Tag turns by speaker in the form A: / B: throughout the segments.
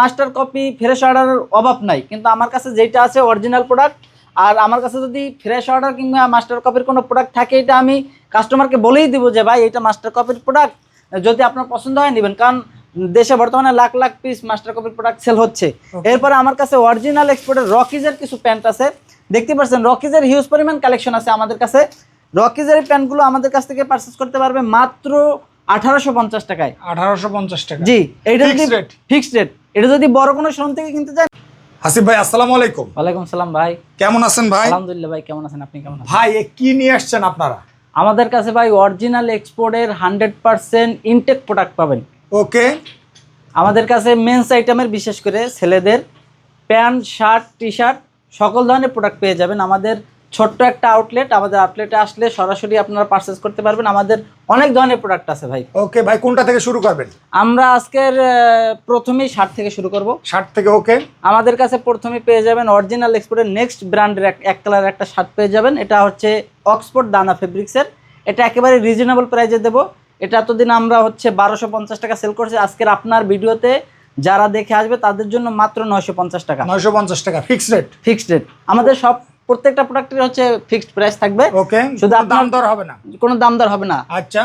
A: Master copy fresh অর্ডারের অভাব নাই। কিন্তু আমার কাছে যেটা আছে অরিজিনাল প্রোডাক্ট আর আমার কাছে যদি ফ্রেশ অর্ডার কিংবা মাস্টার কপির কোনো প্রোডাক্ট থাকে এটা আমি কাস্টমারকে বলেই দিব যে ভাই এটা মাস্টার কপির প্রোডাক্ট যদি আপনার পছন্দ হয় নেবেন। কারণ দেশে বর্তমানে লাখ লাখ পিস মাস্টার কপির প্রোডাক্ট সেল হচ্ছে। এরপরে আমার কাছে অরিজিনাল এক্সপোর্টের রকিজের কিছু প্যান্ট আছে। দেখতে পাচ্ছেন রকিজের হিউজ পরিমাণ কালেকশন আছে আমাদের কাছে। রকিজের এই প্যান্টগুলো আমাদের কাছ থেকে পারচেস করতে পারবে মাত্র আঠারোশো পঞ্চাশ টাকায়।
B: আঠারোশো পঞ্চাশ টাকা
A: জি যদি
B: Fixed
A: ফিক্সড রেট এটা যদি বড় কোনো শোরুম থেকে কিনতে চান
B: হাসিফ ভাই আসসালামু আলাইকুম।
A: ওয়ালাইকুম সালাম ভাই।
B: কেমন আছেন ভাই?
A: আলহামদুলিল্লাহ ভাই কেমন আছেন? আপনি কেমন আছেন?
B: ভাই এ কি নিয়ে আসছেন আপনারা?
A: আমাদের কাছে ভাই অরিজিনাল এক্সপোর্টের হান্ড্রেড পার্সেন্ট ইনটেক প্রোডাক্ট পাবেন।
B: ওকে।
A: আমাদের কাছে মেন্স আইটেমের বিশেষ করে ছেলেদের প্যান্ট শার্ট টি শার্ট সকল ধরনের প্রোডাক্ট পেয়ে যাবেন। আমাদের ছোট্ট একটা আউটলেট আমাদের আউটলেটে আসলে সরাসরি আপনারা পারচেস করতে পারবেন। আমাদের অনেক ধরনের প্রোডাক্ট আছে ভাই।
B: ওকে ভাই কোনটা থেকে শুরু করবেন?
A: আমরা আজকের প্রথমেই শার্ট থেকে শুরু করব।
B: শার্ট থেকে ওকে
A: আমাদের কাছে প্রথমে পেয়ে যাবেন অরিজিনাল এক্সপোর্টের নেক্সট ব্র্যান্ডের এক কালার একটা শার্ট পেয়ে যাবেন। এটা হচ্ছে অক্সফোর্ড দানা ফেব্রিক্সের এটা একেবারে রিজনেবল প্রাইসে দেবো। এটা এতদিন আমরা হচ্ছে বারোশো পঞ্চাশ টাকা সেল করছি। আজকের আপনার ভিডিওতে যারা দেখে আসবে তাদের জন্য মাত্র নয়শো পঞ্চাশ টাকা।
B: নয়শো পঞ্চাশ টাকা ফিক্সড রেট
A: ফিক্সড রেট আমাদের সব প্রত্যেকটা প্রোডাক্টের হচ্ছে ফিক্সড প্রাইস থাকবে।
B: ওকে
A: শুধু
B: দাম দর হবে না?
A: কোনো দাম দর হবে না।
B: আচ্ছা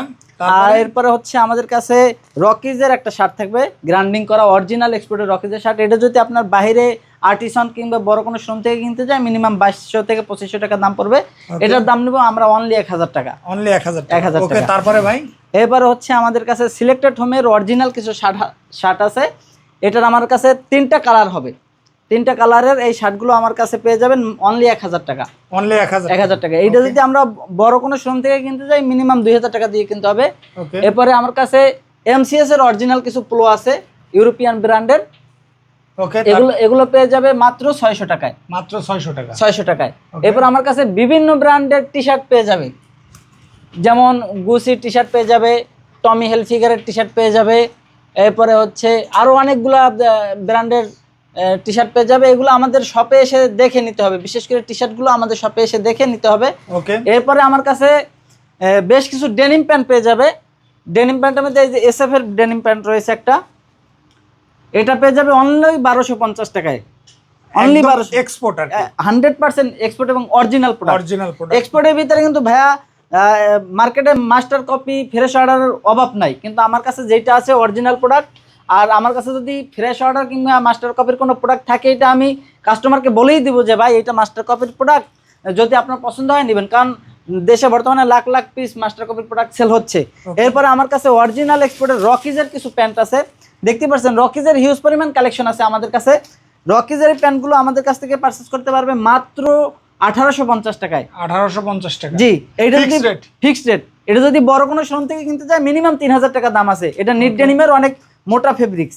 A: আর এরপরে হচ্ছে আমাদের কাছে রকিজের একটা শার্ট থাকবে গ্রাইন্ডিং করা অরিজিনাল এক্সপোর্টের রকিজের শার্ট। এটা যদি আপনার বাইরে আর্টিসন কিংবা বড় কোনো শ্রম থেকে কিনতে যায় মিনিমাম বাইশশো থেকে পঁচিশশো টাকা দাম পড়বে। এটার দাম নেব আমরা অনলি এক হাজার টাকা।
B: অনলি এক হাজার
A: 1000
B: ওকে
A: টাকা।
B: তারপরে ভাই?
A: এরপরে হচ্ছে আমাদের কাছে সিলেক্টেড হোমের অরিজিনাল কিছু শার্ট শার্ট আছে। এটার আমার কাছে তিনটা কালার হবে। তিনটা কালারের এই শার্টগুলো আমার কাছে পেয়ে যাবেন অনলি এক হাজার টাকা।
B: অনলি এক হাজার
A: এক হাজার টাকা। এইটা যদি আমরা বড় কোনো শোরুম থেকে কিনতে যাই মিনিমাম দুই হাজার টাকা দিয়ে কিনতে হবে। এরপরে আমার কাছে এমসিএস এর অরিজিনাল কিছু প্লো আছে ইউরোপিয়ান ব্র্যান্ডের এগুলো এগুলো পেয়ে যাবে মাত্র ছয়শো টাকায়।
B: মাত্র ছয়শো টাকা।
A: ছয়শো টাকায়. এরপর আমার কাছে বিভিন্ন ব্র্যান্ডের টি শার্ট পেয়ে যাবে। যেমন গুসি টি শার্ট পেয়ে যাবে টমি হেলফিগারের টি শার্ট পেয়ে যাবে। এরপরে হচ্ছে আরও অনেকগুলা ব্র্যান্ডের টি শার্ট পেয়ে যাবে এগুলো আমাদের শপে এসে দেখে নিতে হবে। বিশেষ করে টি শার্টগুলো আমাদের শপে এসে দেখে নিতে হবে।
B: ওকে।
A: এরপরে আমার কাছে বেশ কিছু ডেনিম প্যান্ট পেয়ে যাবে। ডেনিম প্যান্টের মধ্যে এই যে এসএফ এর ডেনিম প্যান্ট রয়েছে একটা। এটা পেয়ে যাবে অনলি বারোশো পঞ্চাশ টাকায়। অনলি বারোশো
B: এক্সপোর্ট আর
A: হান্ড্রেড পার্সেন্ট এক্সপোর্ট এবং অরিজিনাল প্রোডাক্ট
B: অরিজিনাল প্রোডাক্ট
A: এক্সপোর্টের ভিতরে কিন্তু ভাইয়া মার্কেটে মাস্টার কপি ফ্রেশ অর্ডারের অভাব নাই। কিন্তু আমার কাছে যেটা আছে অরিজিনাল প্রোডাক্ট আর আমার কাছে যদি ফ্রেশ অর্ডার কিংবা মাস্টার কপির কোনো প্রোডাক্ট থাকে এটা আমি কাস্টমারকে বলেই দিব যে ভাই এটা মাস্টার কপির প্রোডাক্ট যদি আপনার পছন্দ হয় নেবেন। কারণ দেশে বর্তমানে লাখ লাখ পিস মাস্টার কপির প্রোডাক্ট সেল হচ্ছে। এরপরে আমার কাছে অরিজিনাল এক্সপোর্টের রকিজের কিছু প্যান্ট আছে। দেখতে পাচ্ছেন রকিজের হিউজ পরিমাণ কালেকশন আছে আমাদের কাছে। রকিজের এই প্যান্টগুলো আমাদের কাছ থেকে পারচেস করতে পারবে মাত্র আঠারোশো পঞ্চাশ টাকায়।
B: আঠারোশো পঞ্চাশ টাকা।
A: জি এইটা যদি ফিক্সড রেট এটা যদি বড় কোনো শোরুম থেকে কিনতে যায় মিনিমাম তিন হাজার টাকা দাম আছে। এটা নিট ডেনিমের অনেক মোটা ফেব্রিক্স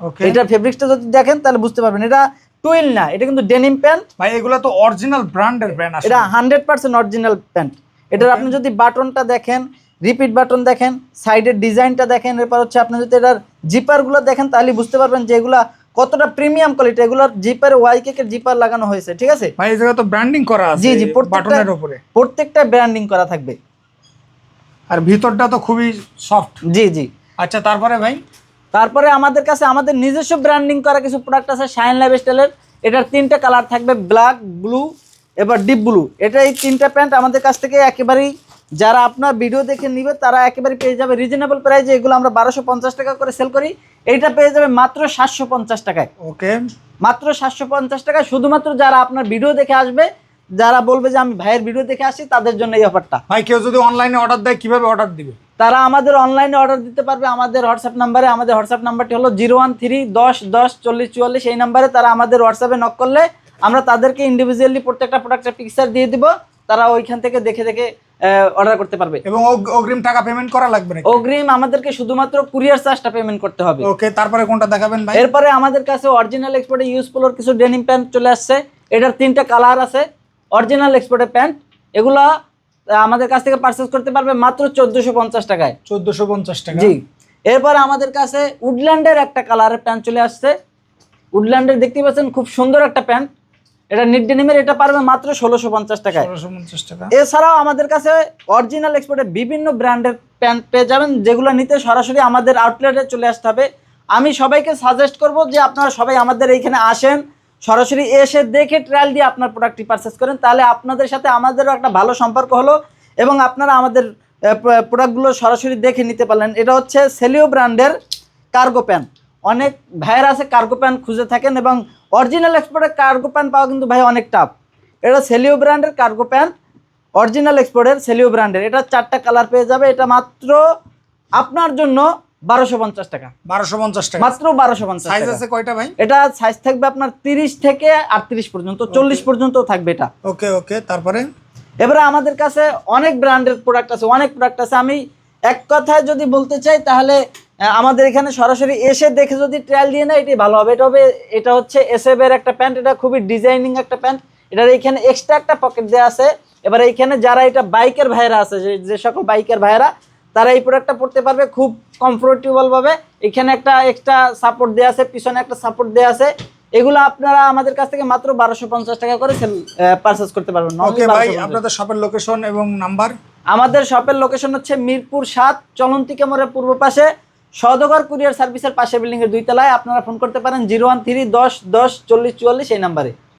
B: ওকে
A: এটা ফেব্রিক্সটা যদি দেখেন তাহলে বুঝতে পারবেন। এটা টুইল না এটা কিন্তু ডেনিম প্যান্ট
B: ভাই এগুলো তো অরিজিনাল ব্র্যান্ডের ব্র্যান্ড আছে
A: এটা হান্ড্রেড পার্সেন্ট অরিজিনাল প্যান্ট এটার আপনি যদি বাটনটা দেখেন রিপিট বাটন দেখেন সাইডের ডিজাইনটা দেখেন এরপর হচ্ছে আপনি যদি এটার জিপারগুলো দেখেন তাহলে বুঝতে পারবেন যে এগুলা কতটা প্রিমিয়াম কোয়ালিটি এগুলোর জিপারে ওয়াই কেকের জিপার লাগানো হয়েছে ঠিক আছে?
B: ভাই এই জায়গায় তো ব্র্যান্ডিং করা আছে
A: জি জি
B: বাটনের উপরে।
A: প্রত্যেকটা ব্র্যান্ডিং করা থাকবে।
B: আর ভিতরটা তো খুবই সফট
A: জি জি।
B: আচ্ছা তারপরে ভাই?
A: তারপরে আমাদের কাছে আমাদের নিজস্ব ব্র্যান্ডিং করা কিছু প্রোডাক্ট আছে শাইন লাইফ স্টাইলের এটার তিনটা কালার থাকবে ব্ল্যাক ব্লু এবার ডিপ ব্লু এটা এই তিনটা প্যান্ট আমাদের কাছ থেকে একেবারেই যারা আপনার ভিডিও দেখে নিবে তারা একেবারে পেয়ে যাবে। রিজনেবল প্রাইসে এগুলো আমরা বারোশো পঞ্চাশ টাকা করে সেল করি। এইটা পেয়ে যাবে মাত্র সাতশো পঞ্চাশ টাকায়।
B: ওকে।
A: মাত্র সাতশো পঞ্চাশ টাকায়। শুধুমাত্র যারা আপনার ভিডিও দেখে আসবে যারা বলবে যে আমি ভাইয়ের ভিডিও দেখে আসি তাদের জন্য এই অফারটা
B: ভাই কেউ যদি অনলাইনে অর্ডার দেয় কীভাবে অর্ডার দিবে?
A: তারা আমাদের অনলাইনে অর্ডার দিতে পারবে। আমাদের হোয়াটসঅ্যাপ নাম্বারে আমাদের হোয়াটসঅ্যাপ নাম্বারটি হলো জিরো ওয়ান থ্রি দশ দশ চল্লিশ চুয়াল্লিশ। এই নাম্বারে তারা আমাদের হোয়াটসঅ্যাপে নক করলে আমরা তাদেরকে ইন্ডিভিজুয়ালি প্রত্যেকটা প্রোডাক্টের পিকচার দিয়ে দিব। তারা ওইখান থেকে দেখে দেখে অর্ডার করতে পারবে।
B: এবং অগ- অগ্রিম টাকা পেমেন্ট করা লাগবে নাকি?
A: অগ্রিম আমাদেরকে শুধুমাত্র কুরিয়ার চার্জটা পেমেন্ট করতে হবে।
B: ওকে তারপরে কোনটা দেখাবেন ভাই?
A: এরপরে আমাদের কাছে অরিজিনাল এক্সপোর্টে ইউজফুলোর কিছু ডেনিম প্যান্ট চলে আসছে। এটার তিনটা কালার আছে। অরিজিনাল এক্সপোর্টের প্যান্ট এগুলা আমাদের কাছ থেকে পারচেস করতে পারবে মাত্র চোদ্দোশো পঞ্চাশ টাকায়।
B: চোদ্দশো পঞ্চাশ টাকা?
A: জি। এরপরে আমাদের কাছে উডল্যান্ডের একটা কালারের প্যান্ট চলে আসছে। উডল্যান্ডের দেখতে পাচ্ছেন খুব সুন্দর একটা প্যান্ট এটা নিট ডেনিমের এটা পারবে মাত্র ষোলোশো পঞ্চাশ টাকায়।
B: টাকা?
A: এছাড়াও আমাদের কাছে অরিজিনাল এক্সপোর্টের বিভিন্ন ব্র্যান্ডের প্যান্ট পেয়ে যাবেন যেগুলো নিতে সরাসরি আমাদের আউটলেটে চলে আসতে হবে। আমি সবাইকে সাজেস্ট করব যে আপনারা সবাই আমাদের এইখানে আসেন সরাসরি এসে দেখে ট্রায়াল দিয়ে আপনার প্রোডাক্টটি পারচেস করেন। তাহলে আপনাদের সাথে আমাদেরও একটা ভালো সম্পর্ক হলো এবং আপনারা আমাদের প্রোডাক্টগুলো সরাসরি দেখে নিতে পারলেন। এটা হচ্ছে সেলিও ব্র্যান্ডের কার্গো প্যান অনেক ভাইয়ের আছে কার্গো প্যান খুঁজে থাকেন এবং অরিজিনাল এক্সপোর্টের কার্গো প্যান পাওয়া কিন্তু ভাই অনেক টাফ এটা সেলিও ব্র্যান্ডের কার্গো প্যান অরিজিনাল এক্সপোর্টের সেলিও ব্র্যান্ডের এটা চারটা কালার পেয়ে যাবে। এটা মাত্র আপনার জন্য বারোশো পঞ্চাশ টাকা।
B: বারোশো পঞ্চাশ টাকা।
A: মাত্র বারোশো পঞ্চাশ
B: সাইজ আছে কয়টা ভাই?
A: এটা সাইজ থাকবে আপনার তিরিশ থেকে আটত্রিশ পর্যন্ত চল্লিশ পর্যন্ত থাকবে এটা।
B: ওকে ওকে তারপরে?
A: এবারে আমাদের কাছে অনেক ব্র্যান্ডের প্রোডাক্ট আছে অনেক প্রোডাক্ট আছে। আমি এক কথায় যদি বলতে চাই তাহলে আমাদের এখানে সরাসরি এসে দেখে যদি ট্রায়াল দিয়ে নেয় এটাই ভালো হবে। এটা হবে এটা হচ্ছে এসএফ এর একটা প্যান্ট এটা খুবই ডিজাইনিং একটা প্যান্ট এটার এইখানে এক্সট্রা একটা পকেট দেওয়া আছে। এবার এইখানে যারা এটা বাইকের ভাইরা আছে যে যে সকল বাইকের ভাইয়েরা তারা এই প্রোডাক্টটা পড়তে পারবে খুব কমফোর্টেবল ভাবে। এখানে একটা এক্সট্রা সাপোর্ট দেওয়া আছে পিছনে একটা সাপোর্ট দেওয়া আছে। এগুলো আপনারা আমাদের কাছ থেকে মাত্র বারোশো পঞ্চাশ টাকা করে পারচেস করতে পারবেন। Only
B: ওকে ভাই আপনাদের শপের লোকেশন এবং নাম্বার
A: আমাদের শপের লোকেশন হচ্ছে মিরপুর সাত চলন্তিকা মোড়ের পূর্ব পাশে। সদগর কুরিয়ার সার্ভিসের পাশে বিল্ডিং এর দুই তলায়। আপনারা ফোন করতে পারেন জিরো ওয়ান থ্রি দশ দশ চল্লিশ চুয়াল্লিশ এই নাম্বারে